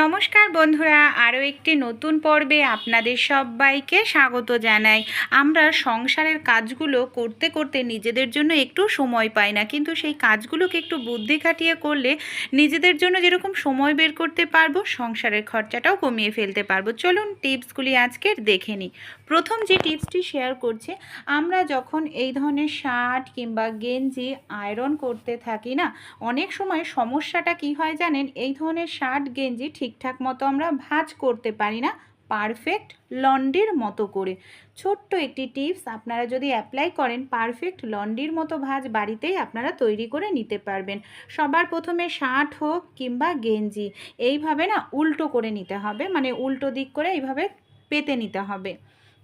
নমস্কার বন্ধুরা, আরও একটি নতুন পর্বে আপনাদের সবাইকে স্বাগত জানাই। আমরা সংসারের কাজগুলো করতে করতে নিজেদের জন্য একটু সময় পাই না, কিন্তু সেই কাজগুলোকে একটু বুদ্ধি খাটিয়ে করলে নিজেদের জন্য যেরকম সময় বের করতে পারব, সংসারের খরচাটাও কমিয়ে ফেলতে পারব। চলুন টিপসগুলি আজকের দেখে নিই। প্রথম যে টিপসটি শেয়ার করছি, আমরা যখন এই ধরনের শার্ট কিংবা গেঞ্জি আয়রন করতে থাকি না, অনেক সময় সমস্যাটা কি হয় জানেন? এই ধরনের শার্ট, গেঞ্জি ঠিকঠাক মতো আমরা ভাঁজ করতে পারি না, পারফেক্ট লন্ডির মতো করে। ছোট্ট একটি টিপস আপনারা যদি অ্যাপ্লাই করেন, পারফেক্ট লন্ডির মতো ভাঁজ বাড়িতেই আপনারা তৈরি করে নিতে পারবেন। সবার প্রথমে শার্ট হোক কিংবা গেঞ্জি, এইভাবে না উল্টো করে নিতে হবে মানে উল্টো দিক করে এইভাবে পেতে নিতে হবে।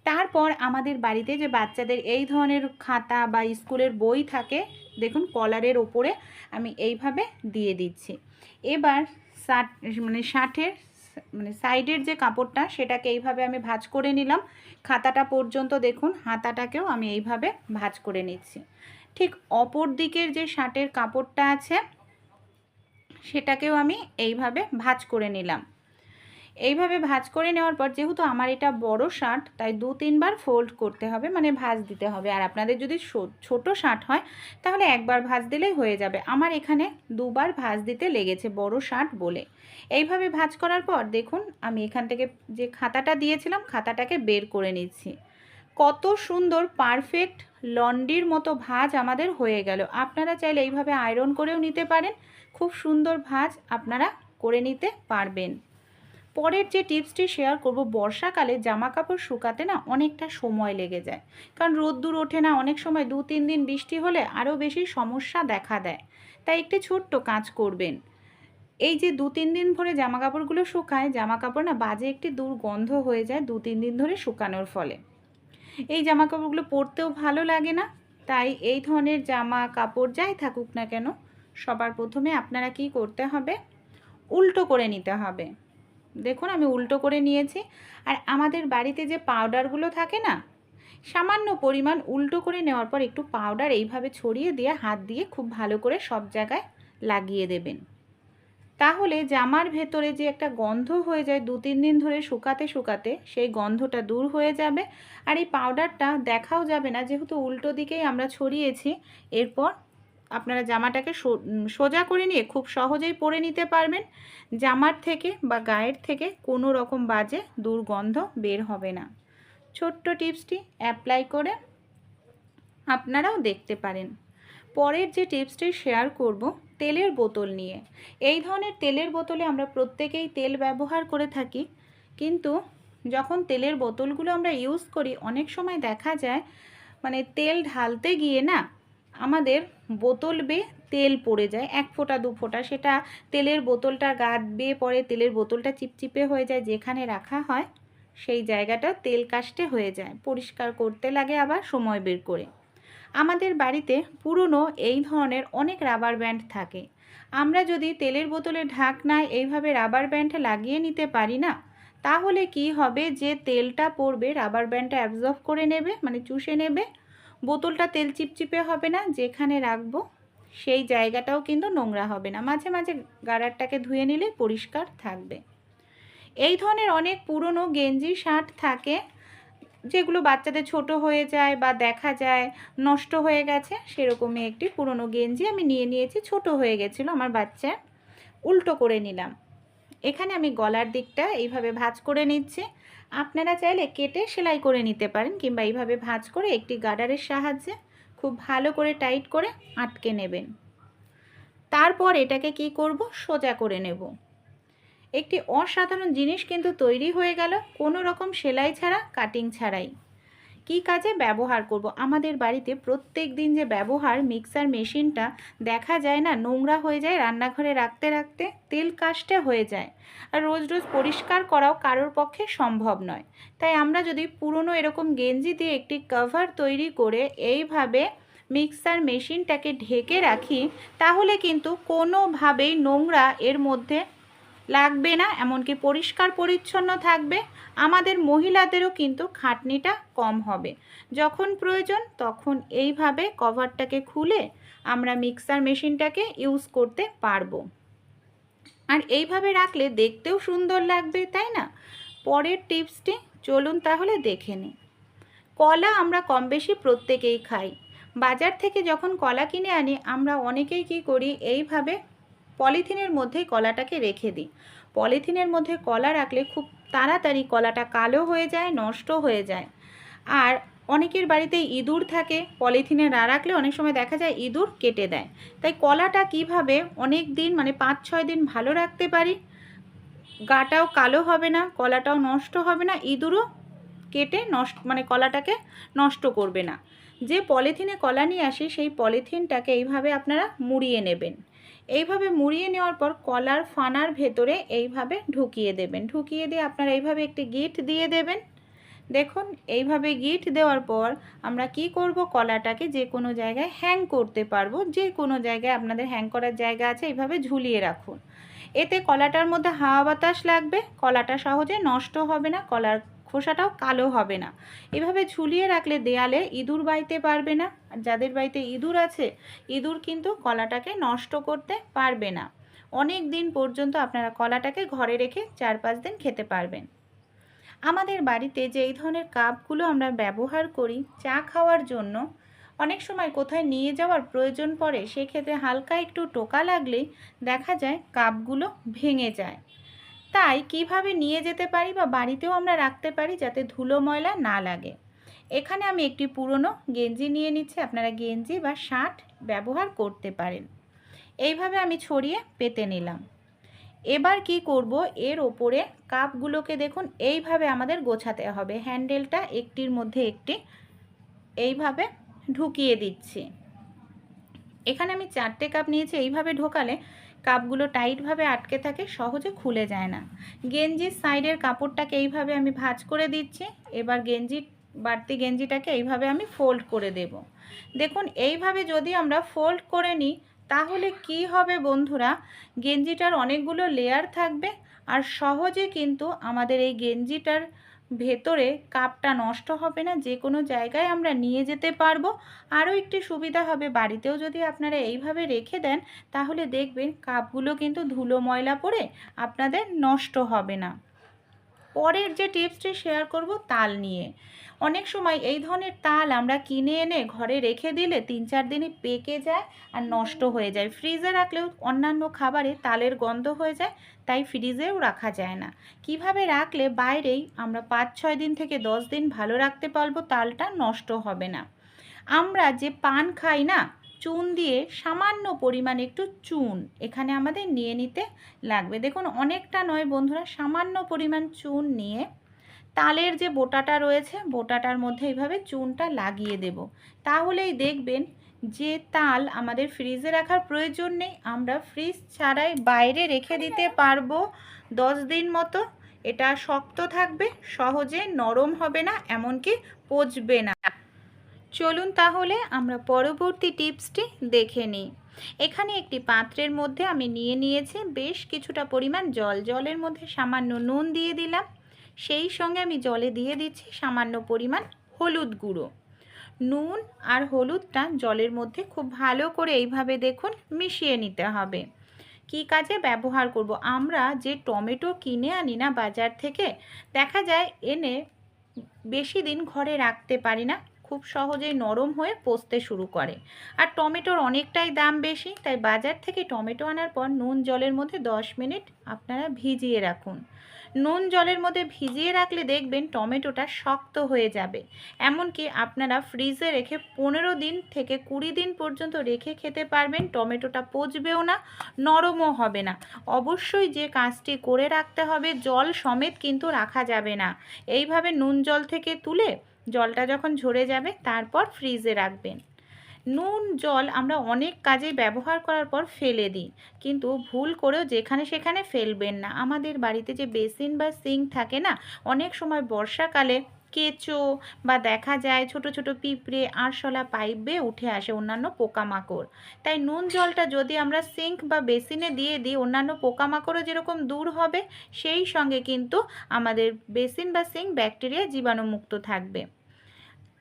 তারপর আমাদের বাড়িতে যে বাচ্চাদের এই ধরনের খাতা বা স্কুলের বই থাকে, দেখুন কলারের ওপরে আমি এইভাবে দিয়ে দিচ্ছি। এবার শার্ট মানে শার্টের মানে সাইডের যে কাপড়টা সেটাকে এইভাবে আমি ভাঁজ করে নিলাম। খাতাটা পর্যন্ত দেখুন, হাতাটাকেও আমি এইভাবে ভাঁজ করে নিচ্ছি। ঠিক অপর দিকের যে শার্টের কাপড়টা আছে, সেটাকেও আমি এইভাবে ভাঁজ করে নিলাম। এইভাবে ভাজ করে নেওয়ার পর যেহেতু আমার এটা বড় শার্ট, তাই দু তিনবার ফোল্ড করতে হবে মানে ভাঁজ দিতে হবে। আর আপনাদের যদি ছোট শার্ট হয়, তাহলে একবার ভাঁজ দিলেই হয়ে যাবে। আমার এখানে দুবার ভাঁজ দিতে লেগেছে বড় শার্ট বলে। এইভাবে ভাঁজ করার পর দেখুন, আমি এখান থেকে যে খাতাটা দিয়েছিলাম, খাতাটাকে বের করে নিচ্ছি। কত সুন্দর পারফেক্ট লন্ডির মতো ভাঁজ আমাদের হয়ে গেল। আপনারা চাইলে এইভাবে আয়রন করেও নিতে পারেন। খুব সুন্দর ভাঁজ আপনারা করে নিতে পারবেন। পরের যে টিপসটি শেয়ার করব, বর্ষাকালে জামা কাপড় শুকাতে না অনেকটা সময় লেগে যায়। কারণ রোদ্দুর ওঠে না, অনেক সময় দু তিন দিন বৃষ্টি হলে আরও বেশি সমস্যা দেখা দেয়। তাই একটি ছোট্ট কাজ করবেন। এই যে দু তিন দিন ধরে জামা কাপড়গুলো শুকায় জামা কাপড় না বাজে একটি দুর্গন্ধ হয়ে যায় দু তিন দিন ধরে শুকানোর ফলে। এই জামা কাপড়গুলো পরতেও ভালো লাগে না, তাই এই ধরনের জামা কাপড় যাই থাকুক না কেন, সবার প্রথমে আপনারা কি করতে হবে? উল্টো করে নিতে হবে। দেখুন, আমি উল্টো করে নিয়েছি। আর আমাদের বাড়িতে যে পাউডারগুলো থাকে না, সামান্য পরিমাণ উল্টো করে নেওয়ার পর একটু পাউডার এইভাবে ছড়িয়ে দিয়ে, হাত দিয়ে খুব ভালো করে সব জায়গায় লাগিয়ে দেবেন। তাহলে জামার ভেতরে যে একটা গন্ধ হয়ে যায়, দু তিন দিন ধরে শুকাতে শুকাতে সেই গন্ধটা দূর হয়ে যাবে। আর এই পাউডারটা দেখাও যাবে না, যেহেতু উল্টো দিকেই আমরা ছড়িয়েছি, এরপর আপনারা জামাটাকে সোজা করে নিয়ে খুব সহজেই পরে নিতে পারবেন। জামার থেকে বা গায়ের থেকে কোনো রকম বাজে দুর্গন্ধ বের হবে না। ছোট্ট টিপসটি অ্যাপ্লাই করে আপনারাও দেখতে পারেন। পরের যে টিপসটি শেয়ার করব, তেলের বোতল নিয়ে। এই ধরনের তেলের বোতলে আমরা প্রত্যেকেই তেল ব্যবহার করে থাকি, কিন্তু যখন তেলের বোতলগুলো আমরা ইউজ করি, অনেক সময় দেখা যায় মানে তেল ঢালতে গিয়ে না আমাদের বোতল বেয়ে তেল পড়ে যায়, এক ফোঁটা, দু ফোঁটা। সেটা তেলের বোতলটা গাদ বেয়ে পড়ে তেলের বোতলটা চিপচিপে হয়ে যায়, যেখানে রাখা হয় সেই জায়গাটা তেল কাস্টে হয়ে যায়। পরিষ্কার করতে লাগে আবার সময় বের করে। আমাদের বাড়িতে পুরনো এই ধরনের অনেক রাবার ব্যান্ড থাকে। আমরা যদি তেলের বোতলে ঢাকনায় এইভাবে রাবার ব্যান্ড লাগিয়ে নিতে পারি না, তাহলে কি হবে যে তেলটা পড়বে, রাবার ব্যান্ডটা অ্যাবজর্ব করে নেবে মানে চুষে নেবে বোতলটা তেল চিপচিপে হবে না, যেখানে রাখব সেই জায়গাটাও কিন্তু নোংরা হবে না। মাঝে মাঝে গাড়ারটাকে ধুয়ে নিলে পরিষ্কার থাকবে। এই ধরনের অনেক পুরনো গেঞ্জি, শার্ট থাকে, যেগুলো বাচ্চাদের ছোট হয়ে যায় বা দেখা যায়, নষ্ট হয়ে গেছে, সেরকমই একটি পুরনো গেঞ্জি আমি নিয়ে নিয়েছি, ছোট হয়ে গেছিল আমার বাচ্চা উল্টো করে নিলাম। এখানে আমি গলার দিকটা এইভাবে ভাজ করে নিচ্ছি। আপনারা চাইলে কেটে সেলাই করে নিতে পারেন কিংবা এইভাবে ভাঁজ করে একটি গার্ডারের সাহায্যে খুব ভালো করে টাইট করে আটকে নেবেন। তারপর এটাকে কি করব? সোজা করে নেব। একটি অসাধারণ জিনিস কিন্তু তৈরি হয়ে গেল। কোনো রকম সেলাই ছাড়া, কাটিং ছাড়াই। কি কাজে ব্যবহার করব? আমাদের বাড়িতে প্রত্যেক দিন যে ব্যবহার মিক্সার মেশিনটা দেখা যায় না, নোংরা হয়ে যায় রান্নাঘরে রাখতে রাখতে তেল কাস্টে হয়ে যায়। আর রোজ রোজ পরিষ্কার করাও কারোর পক্ষে সম্ভব নয়। তাই আমরা যদি পুরনো এরকম গেঞ্জি দিয়ে একটি কভার তৈরি করে এইভাবে মিক্সার মেশিনটাকে ঢেকে রাখি, তাহলে কিন্তু কোনোভাবেই নোংরা এর মধ্যে লাগবে না, এমনকি পরিষ্কার পরিচ্ছন্ন থাকবে। আমাদের মহিলাদেরও কিন্তু খাটনিটা কম হবে। যখন প্রয়োজন তখন এইভাবে কভারটাকে খুলে আমরা মিক্সার মেশিনটাকে ইউজ করতে পারব। আর এইভাবে রাখলে দেখতেও সুন্দর লাগবে, তাই না? পরের টিপসটি চলুন তাহলে দেখে নিই। কলা আমরা কম বেশি প্রত্যেকেই খাই। বাজার থেকে যখন কলা কিনে আনি, আমরা অনেকেই কি করি, এইভাবে পলিথিনের মধ্যে কলাটাকে রেখে দিই। পলিথিনের মধ্যে কলা রাখলে খুব তাড়াতাড়ি কলাটা কালো হয়ে যায়, নষ্ট হয়ে যায়। আর অনেকের বাড়িতে ইঁদুর থাকে, পলিথিনে না রাখলে অনেক সময় দেখা যায় ইঁদুর কেটে দেয়। তাই কলাটা কীভাবে অনেক দিন মানে পাঁচ, ছয় দিন ভালো রাখতে পারি? গাটাও কালো হবে না, কলাটাও নষ্ট হবে না, ইঁদুরও কেটে নষ্ট মানে কলাটাকে নষ্ট করবে না। যে পলিথিনে কলা নিয়ে আসি, সেই পলিথিনটাকে এইভাবে আপনারা মুড়িয়ে নেবেন। এইভাবে মুড়িয়ে নেওয়ার পর কলার ফানার ভেতরে এইভাবে ঢুকিয়ে দেবেন। ঢুকিয়ে দিয়ে আপনারা এইভাবে একটি গিট দিয়ে দেবেন। দেখুন, এইভাবে গিট দেওয়ার পর আমরা কি করব? কলাটাকে যে কোনো জায়গায় হ্যাং করতে পারব। যে কোনো জায়গায় আপনাদের হ্যাং করার জায়গা আছে, এইভাবে ঝুলিয়ে রাখুন। এতে কলাটার মধ্যে হাওয়া বাতাস লাগবে। কলাটা সহজে নষ্ট হবে না। কলার খোসাটাও কালো হবে না। এভাবে ঝুলিয়ে রাখলে দেয়ালে ইঁদুর বাইতে পারবে না। আর যাদের বাড়িতে ইঁদুর আছে, ইঁদুর কিন্তু কলাটাকে নষ্ট করতে পারবে না। অনেক দিন পর্যন্ত আপনারা কলাটাকে ঘরে রেখে চার পাঁচ দিন খেতে পারবেন। আমাদের বাড়িতে যে এই ধরনের কাপগুলো আমরা ব্যবহার করি চা খাওয়ার জন্য, অনেক সময় কোথায় নিয়ে যাওয়ার প্রয়োজন পড়ে, সেক্ষেত্রে হালকা একটু টোকা লাগলেই দেখা যায় কাপগুলো ভেঙে যায়। তাই কীভাবে নিয়ে যেতে পারি বা বাড়িতেও আমরা রাখতে পারি যাতে ধুলো ময়লা না লাগে? এখানে আমি একটি পুরনো গেঞ্জি নিয়ে নিচ্ছি, আপনারা গেঞ্জি বা শার্ট ব্যবহার করতে পারেন। এইভাবে আমি ছড়িয়ে পেতে নিলাম। এবার কি করব? এর ওপরে কাপগুলোকে দেখুন, এইভাবে আমাদের গোছাতে হবে। হ্যান্ডেলটা একটির মধ্যে একটি এইভাবে ঢুকিয়ে দিচ্ছি। এখানে আমি চারটে কাপ নিয়েছি, এইভাবে ঢোকালে কাপগুলো টাইটভাবে আটকে থাকে, সহজে খুলে যায় না। গেঞ্জির সাইডের কাপড়টাকে এইভাবে আমি ভাঁজ করে দিচ্ছি, এবার গেঞ্জি, বাড়তি গেঞ্জিটাকে এইভাবে আমি ফোল্ড করে দেব। দেখুন, এইভাবে যদি আমরা ফোল্ড করে নিই, তাহলে কি হবে বন্ধুরা? গেঞ্জিটার অনেকগুলো লেয়ার থাকবে, আর সহজে কিন্তু আমাদের এই গেঞ্জিটার ভেতরে কাপটা নষ্ট হবে না, যে কোনো জায়গায় আমরা নিয়ে যেতে পারব। আরও একটি সুবিধা হবে, বাড়িতেও যদি আপনারা এইভাবে রেখে দেন, তাহলে দেখবেন কাপগুলো কিন্তু ধুলো ময়লা পড়ে, আপনাদের নষ্ট হবে না। পরের যে টিপসটি শেয়ার করব তাল নিয়ে। অনেক সময় এই ধরনের তাল আমরা কিনে এনে ঘরে রেখে দিলে তিন চার দিনে পেকে যায় আর নষ্ট হয়ে যায়। ফ্রিজে রাখলেও অন্যান্য খাবারে তালের গন্ধ হয়ে যায়, তাই ফ্রিজেও রাখা যায় না। কীভাবে রাখলে বাইরেই আমরা পাঁচ ছয় দিন থেকে দশ দিন ভালো রাখতে পারব তালটা নষ্ট হবে না। আমরা যে পান খাই না চুন দিয়ে সামান্য পরিমাণ একটু চুন এখানে আমাদের নিয়ে নিতে লাগবে। দেখুন, অনেকটা নয় বন্ধুরা, সামান্য পরিমাণ চুন নিয়ে তালের যে বোটাটা রয়েছে, বোটাটার মধ্যে এইভাবে চুনটা লাগিয়ে দেব। তাহলেই দেখবেন যে তাল আমাদের ফ্রিজে রাখার প্রয়োজন নেই। আমরা ফ্রিজ ছাড়াই বাইরে রেখে দিতে পারব দশ দিন মতো। এটা শক্ত থাকবে, সহজে নরম হবে না, এমনকি পচবে না। চলুন তাহলে আমরা পরবর্তী টিপসটি দেখে নিই। এখানে একটি পাত্রের মধ্যে আমি নিয়ে নিয়েছি বেশ কিছুটা পরিমাণ জল। জলের মধ্যে সামান্য নুন দিয়ে দিলাম। সেই সঙ্গে আমি জলে দিয়ে দিচ্ছি সামান্য পরিমাণ হলুদ গুঁড়ো। নুন আর হলুদটা জলের মধ্যে খুব ভালো করে এইভাবে দেখুন মিশিয়ে নিতে হবে। কি কাজে ব্যবহার করব? আমরা যে টমেটো কিনে আনি না বাজার থেকে, দেখা যায় এনে বেশি দিন ঘরে রাখতে পারি না। খুব সহজেই নরম হয়ে পচতে শুরু করে। আর টমেটোর অনেকটাই দাম বেশি, তাই বাজার থেকে টমেটো আনার পর নুন জলের মধ্যে দশ মিনিট আপনারা ভিজিয়ে রাখুন। নুন জলের মধ্যে ভিজিয়ে রাখলে দেখবেন টমেটোটা শক্ত হয়ে যাবে। এমনকি আপনারা ফ্রিজে রেখে পনেরো দিন থেকে কুড়ি দিন পর্যন্ত রেখে খেতে পারবেন, টমেটোটা পচবেও না, নরমও হবে না। অবশ্যই যে কাজটি করে রাখতে হবে, জল সমেত কিন্তু রাখা যাবে না। এইভাবে নুন জল থেকে তুলে জলটা যখন ঝরে যাবে, তারপর ফ্রিজে রাখবেন। নুন, জল আমরা অনেক কাজে ব্যবহার করার পর ফেলে দিই। কিন্তু ভুল করেও যেখানে সেখানে ফেলবেন না। আমাদের বাড়িতে যে বেসিন বা সিঙ্ক থাকে না, অনেক সময় বর্ষাকালে কেঁচো বা দেখা যায় ছোট ছোট পিঁপড়ে আরশোলা পাইপ বেয়ে উঠে আসে অন্যান্য পোকামাকড়। তাই নুন, জলটা যদি আমরা সিঙ্ক বা বেসিনে দিয়ে দিই, অন্যান্য পোকামাকড়ও যেরকম দূর হবে, সেই সঙ্গে কিন্তু আমাদের বেসিন বা সিঙ্ক ব্যাকটেরিয়া জীবাণুমুক্ত থাকবে।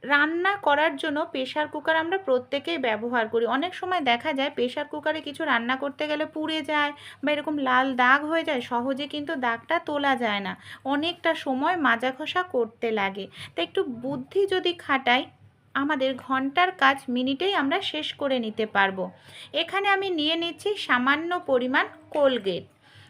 রান্না করার জন্য প্রেশার কুকার আমরা প্রত্যেকেই ব্যবহার করি। অনেক সময় দেখা যায় প্রেশার কুকারে কিছু রান্না করতে গেলে পুড়ে যায় বা এরকম লাল দাগ হয়ে যায়, সহজে কিন্তু দাগটা তোলা যায় না। অনেকটা সময় মাজা ঘষা করতে লাগে। তো একটু বুদ্ধি যদি খাটাই, আমাদের ঘণ্টার কাজ মিনিটেই আমরা শেষ করে নিতে পারব। এখানে আমি নিয়ে নিচ্ছি সামান্য পরিমাণ কোলগেট।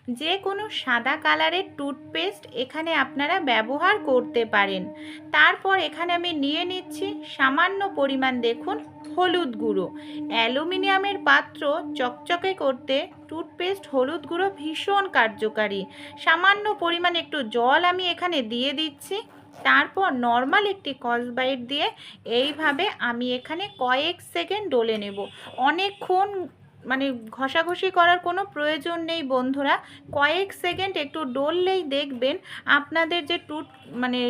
যে কোনো সাদা কালারের টুথপেস্ট এখানে আপনারা ব্যবহার করতে পারেন। তারপর এখানে আমি নিয়ে নিচ্ছি সামান্য পরিমাণ দেখুন হলুদ গুঁড়ো। অ্যালুমিনিয়ামের পাত্র চকচকে করতে টুথপেস্ট হলুদ গুঁড়ো ভীষণ কার্যকারী। সামান্য পরিমাণ একটু জল আমি এখানে দিয়ে দিচ্ছি। তারপর নর্মাল একটি কসবাইট দিয়ে এইভাবে আমি এখানে কয়েক সেকেন্ড ডলে নেব। অনেকক্ষণ মানে ঘষাঘষি করার কোনো প্রয়োজন নেই বন্ধুরা। কয়েক সেকেন্ড একটু ডললেই দেখবেন আপনাদের যে টুট মানে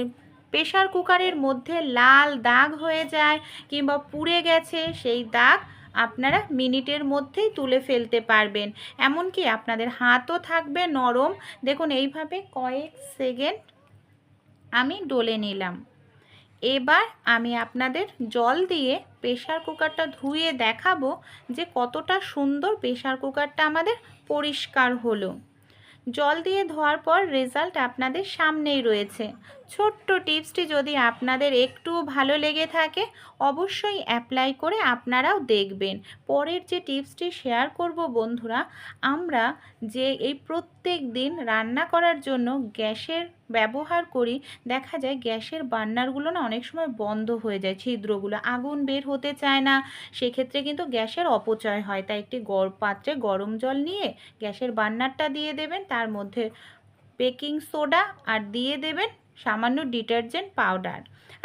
প্রেশার কুকারের মধ্যে লাল দাগ হয়ে যায় কিংবা পুড়ে গেছে, সেই দাগ আপনারা মিনিটের মধ্যেই তুলে ফেলতে পারবেন। এমনকি আপনাদের হাতও থাকবে নরম। দেখুন, এইভাবে কয়েক সেকেন্ড আমি ডলে নিলাম। এবার আমি আপনাদের জল দিয়ে প্রেশার কুকারটা ধুয়ে দেখাবো যে কতটা সুন্দর প্রেশার কুকারটা আমাদের পরিষ্কার হলো। জল দিয়ে ধোয়ার পর রেজাল্ট আপনাদের সামনেই রয়েছে। ছোট্ট টিপসটি যদি আপনাদের একটু ভালো লেগে থাকে, অবশ্যই অ্যাপ্লাই করে আপনারাও দেখবেন। পরের যে টিপসটি শেয়ার করব বন্ধুরা, আমরা যে এই প্রত্যেক দিন রান্না করার জন্য গ্যাসের ব্যবহার করি, দেখা যায় গ্যাসের বার্নারগুলো না অনেক সময় বন্ধ হয়ে যায়, ছিদ্রগুলো আগুন বের হতে চায় না। সেক্ষেত্রে কিন্তু গ্যাসের অপচয় হয়। তাই একটি গর পাত্রে গরম জল নিয়ে গ্যাসের বার্নারটা দিয়ে দেবেন, তার মধ্যে বেকিং সোডা আর দিয়ে দেবেন সামান্য ডিটারজেন্ট পাউডার।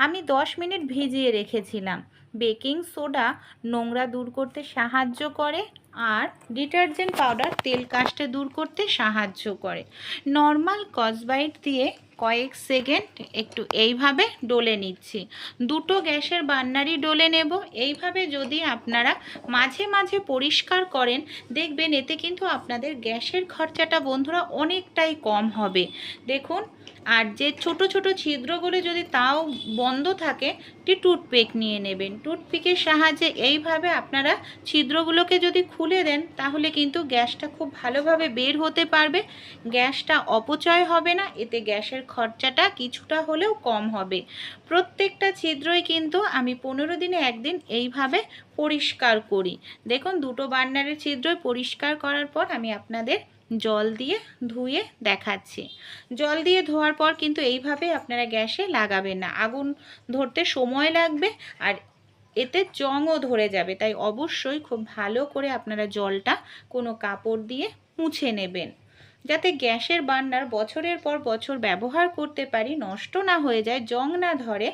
আমি দশ মিনিট ভিজিয়ে রেখেছিলাম। বেকিং সোডা নোংরা দূর করতে সাহায্য করে আর ডিটারজেন্ট পাউডার তেল কাস্টে দূর করতে সাহায্য করে। নর্মাল কসবাইট দিয়ে কয়েক সেকেন্ড একটু এইভাবে ডলে নিচ্ছি। দুটো গ্যাসের বান্নারই ডলে নেব। এইভাবে যদি আপনারা মাঝে মাঝে পরিষ্কার করেন, দেখবেন এতে কিন্তু আপনাদের গ্যাসের খরচাটা বন্ধুরা অনেকটাই কম হবে। দেখুন, আর যে ছোট ছোট ছিদ্রগুলো যদি তাও বন্ধ থাকে একটি টুথপিক নিয়ে নেবেন। টুথপিকের সাহায্যে এইভাবে আপনারা ছিদ্রগুলোকে যদি খুলে দেন, তাহলে কিন্তু গ্যাসটা খুব ভালোভাবে বের হতে পারবে। গ্যাসটা অপচয় হবে না, এতে গ্যাসের খরচাটা কিছুটা হলেও কম হবে। প্রত্যেকটা ছিদ্রই কিন্তু আমি পনেরো দিনে একদিন এইভাবে পরিষ্কার করি। দেখুন, দুটো বার্নারের ছিদ্রই পরিষ্কার করার পর আমি আপনাদের জল দিয়ে ধুয়ে দেখাচ্ছি। জল দিয়ে ধোয়ার পর কিন্তু এইভাবে আপনারা গ্যাসে লাগাবেন না। আগুন ধরতে সময় লাগবে আর এতে জংও ধরে যাবে। তাই অবশ্যই খুব ভালো করে আপনারা জলটা কোনো কাপড় দিয়ে মুছে নেবেন। যাতে গ্যাসের বার্নার বছরের পর বছর ব্যবহার করতে পারি, নষ্ট না হয়ে যায়, জং না ধরে।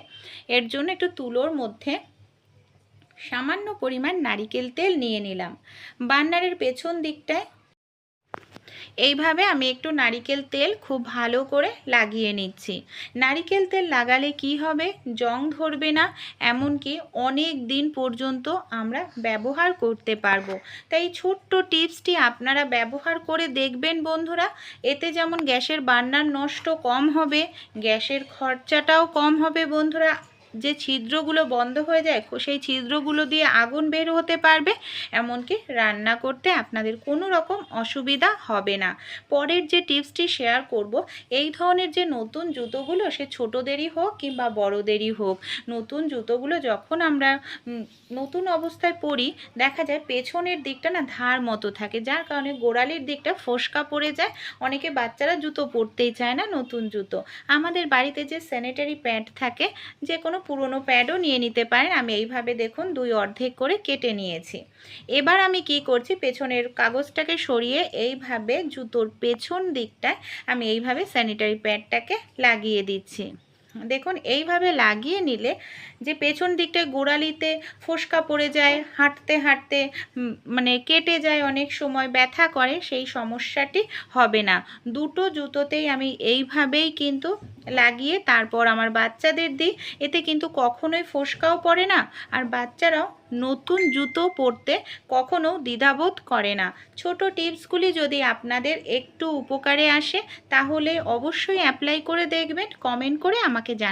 এর জন্য একটু তুলোর মধ্যে সামান্য পরিমাণ নারিকেল তেল নিয়ে নিলাম। বান্নারের পেছন দিকটায় এইভাবে আমি একটু নারিকেল তেল খুব ভালো করে লাগিয়ে নিচ্ছি। নারিকেল তেল লাগালে কি হবে? জং ধরবে না, এমনকি অনেক দিন পর্যন্ত আমরা ব্যবহার করতে পারব। তাই ছোট্ট টিপসটি আপনারা ব্যবহার করে দেখবেন বন্ধুরা। এতে যেমন গ্যাসের বার্নার নষ্ট কম হবে, গ্যাসের খরচাটাও কম হবে বন্ধুরা। যে ছিদ্রগুলো বন্ধ হয়ে যায় সেই ছিদ্রগুলো দিয়ে আগুন বের হতে পারবে। এমনকি রান্না করতে আপনাদের কোনো রকম অসুবিধা হবে না। পরের যে টিপসটি শেয়ার করব, এই ধরনের যে নতুন জুতোগুলো, সে ছোটোদেরই হোক কিংবা বড়োদেরই হোক, নতুন জুতোগুলো যখন আমরা নতুন অবস্থায় পরি, দেখা যায় পেছনের দিকটা না ধার মতো থাকে, যার কারণে গোড়ালির দিকটা ফোসকা পড়ে যায়। অনেকে বাচ্চারা জুতো পরতেই চায় না নতুন জুতো। আমাদের বাড়িতে যে স্যানিটারি প্যাড থাকে, যে কোনো পুরনো প্যাডও নিয়ে নিতে পারেন। আমি এইভাবে দেখুন দুই অর্ধেক করে কেটে নিয়েছি। এবার আমি কি করছি? পেছনের কাগজটাকে সরিয়ে এইভাবে জুতোর পেছন দিকটায় আমি এইভাবে স্যানিটারি প্যাডটাকে লাগিয়ে দিচ্ছি। দেখুন, এইভাবে লাগিয়ে নিলে যে পেছন দিকটায় গোড়ালিতে ফোসকা পড়ে যায়, হাঁটতে হাঁটতে মানে কেটে যায় অনেক সময়, ব্যথা করে, সেই সমস্যাটি হবে না। দুটো জুতোতেই আমি এইভাবেই কিন্তু লাগিয়ে তারপর আমার বাচ্চাদের দিই। এতে কিন্তু কখনোই ফোসকাও পড়ে না আর বাচ্চারাও নতুন জুতো পরতে কখনো দ্বিধাবোধ করে না। ছোট টিপসগুলি যদি আপনাদের একটু উপকারে আসে, তাহলে অবশ্যই অ্যাপ্লাই করে দেখবেন কমেন্ট করে আমাকে জানান